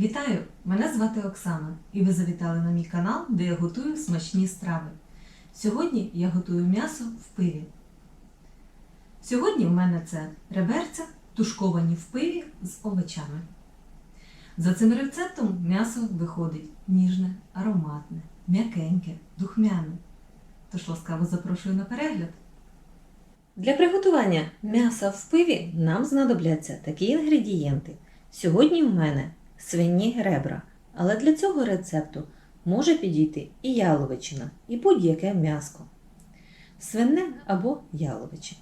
Вітаю! Мене звати Оксана, і ви завітали на мій канал, де я готую смачні страви. Сьогодні я готую м'ясо в пиві. Сьогодні в мене це реберця, тушковані в пиві з овочами. За цим рецептом м'ясо виходить ніжне, ароматне, м'якеньке, духмяне. Тож ласкаво запрошую на перегляд. Для приготування м'яса в пиві нам знадобляться такі інгредієнти. Сьогодні в мене свині ребра, але для цього рецепту може підійти і яловичина, і будь-яке м'яско. Свине або яловиче.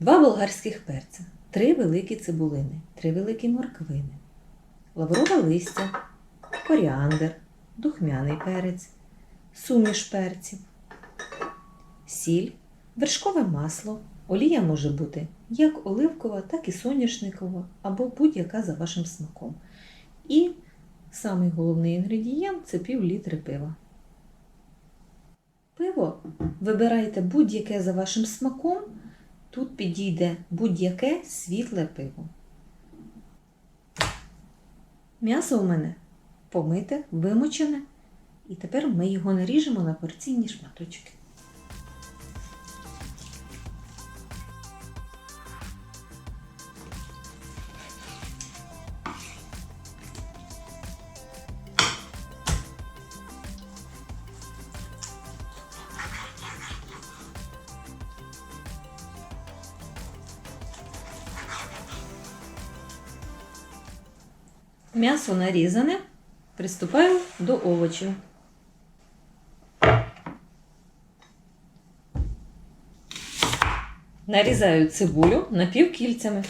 Два болгарських перця, три великі цибулини, три великі морквини, лаврове листя, коріандр, духмяний перець, суміш перців, сіль, вершкове масло. Олія може бути як оливкова, так і соняшникова, або будь-яка за вашим смаком. І самий головний інгредієнт це пів літри пива. Пиво вибирайте будь-яке за вашим смаком. Тут підійде будь-яке світле пиво. М'ясо у мене помите, вимочене, і тепер ми його наріжемо на порційні шматочки. М'ясо нарізане. Приступаю до овочів. Нарізаю цибулю напівкільцями.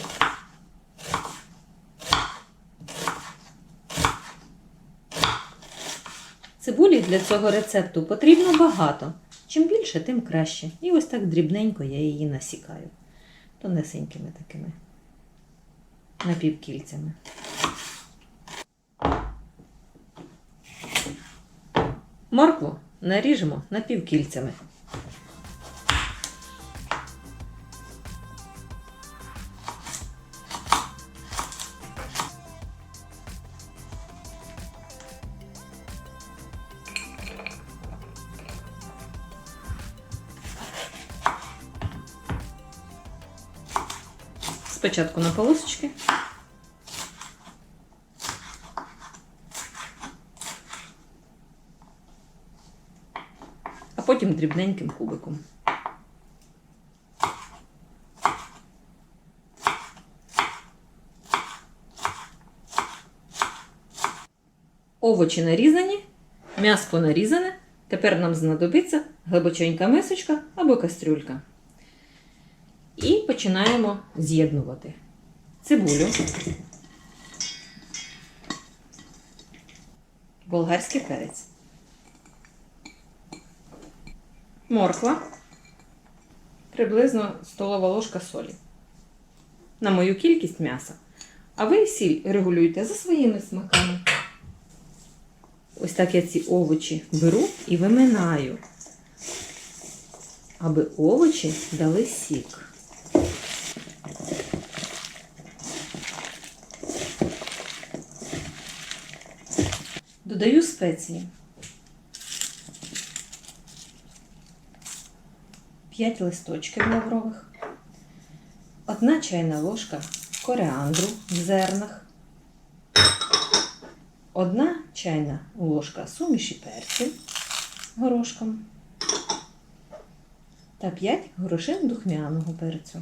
Цибулі для цього рецепту потрібно багато. Чим більше, тим краще. І ось так дрібненько я її насікаю. Тонесенькими такими напівкільцями. Моркву наріжемо напівкільцями. Спочатку на полосочки. Потім дрібненьким кубиком. Овочі нарізані, м'ясо нарізане. Тепер нам знадобиться глибоченька мисочка або кастрюлька. І починаємо з'єднувати цибулю, болгарський перець. Морква. Приблизно столова ложка солі. На мою кількість м'яса. А ви сіль регулюйте за своїми смаками. Ось так я ці овочі беру і виминаю, аби овочі дали сік. Додаю спеції. 5 листочків лаврових, 1 чайна ложка коріандру в зернах, 1 чайна ложка суміші перців горошком та 5 горошин духмяного перцю.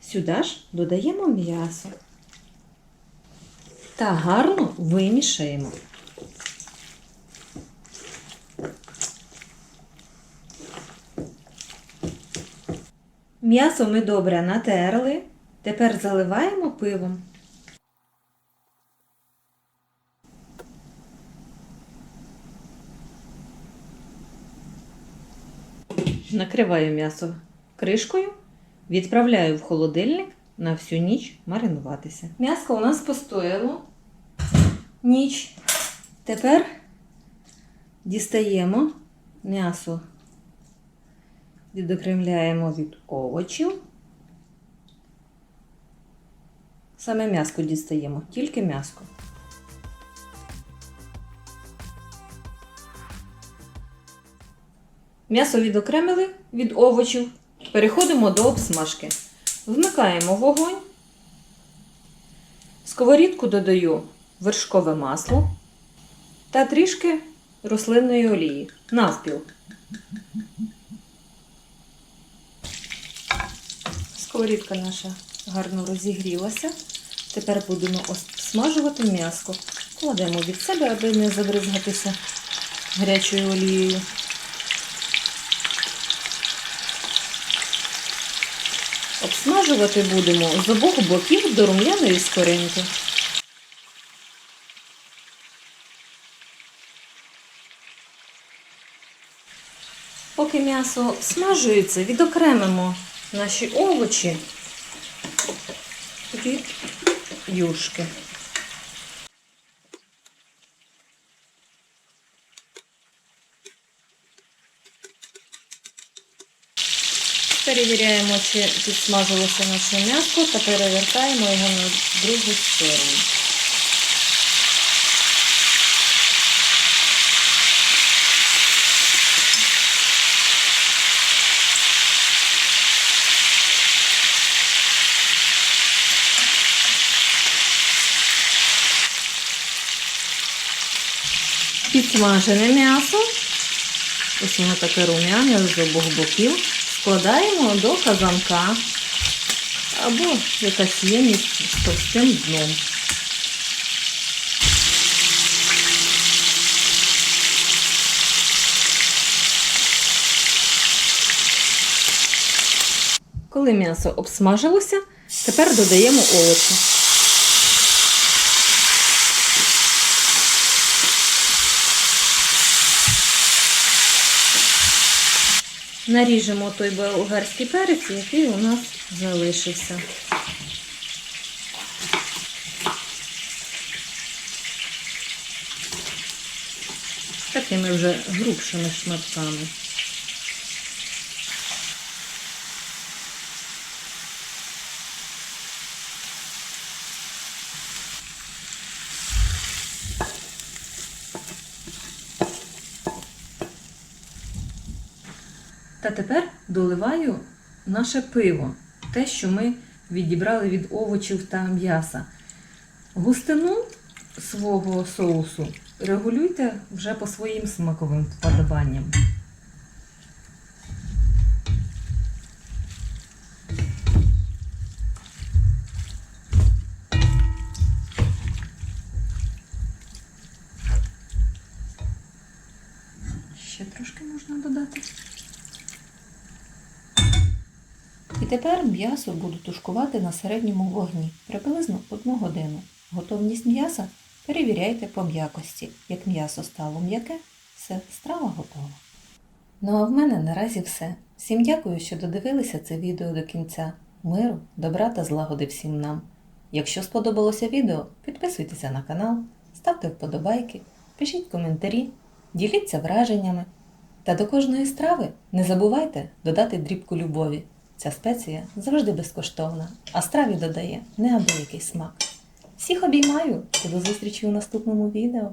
Сюди ж додаємо м'ясо та гарно вимішаємо. М'ясо ми добре натерли. Тепер заливаємо пивом. Накриваю м'ясо кришкою, відправляю в холодильник на всю ніч маринуватися. М'ясо у нас постояло ніч. Тепер дістаємо м'ясо відокремляємо від овочів Саме м'яско дістаємо, тільки м'яско. М'ясо відокремили від овочів. Переходимо до обсмажки. Вмикаємо вогонь. В сковорідку додаю вершкове масло та трішки рослинної олії. Навпіл. Сковорідка наша гарно розігрілася. Тепер будемо смажувати м'яско. Кладемо від себе, аби не забризгатися гарячою олією. Обсмажувати будемо з обох боків до рум'яної скоринки. Поки м'ясо смажується, відокремимо наші овочі від юшки. Перевіряємо, чи підсмажилося наше м'ясо та перевертаємо його на другу сторону. Підсмажене м'ясо. Ось воно таке рум'яне з обох боків. Складаємо до казанка або якась ємність з товстим дном. Коли м'ясо обсмажилося, тепер додаємо овочі. Наріжемо той болгарський перець, який у нас залишився. Такими вже грубшими шматками. Та тепер доливаю наше пиво, те, що ми відібрали від овочів та м'яса. Густину свого соусу регулюйте вже по своїм смаковим вподобанням. Ще трошки можна додати. І тепер м'ясо буду тушкувати на середньому вогні приблизно 1 годину. Готовність м'яса перевіряйте по м'якості. Як м'ясо стало м'яке, все, страва готова. Ну а в мене наразі все. Всім дякую, що додивилися це відео до кінця. Миру, добра та злагоди всім нам. Якщо сподобалося відео, підписуйтеся на канал, ставте вподобайки, пишіть коментарі, діліться враженнями. Та до кожної страви не забувайте додати дрібку любові. Ця спеція завжди безкоштовна, а страві додає неабиякий смак. Всіх обіймаю і до зустрічі у наступному відео.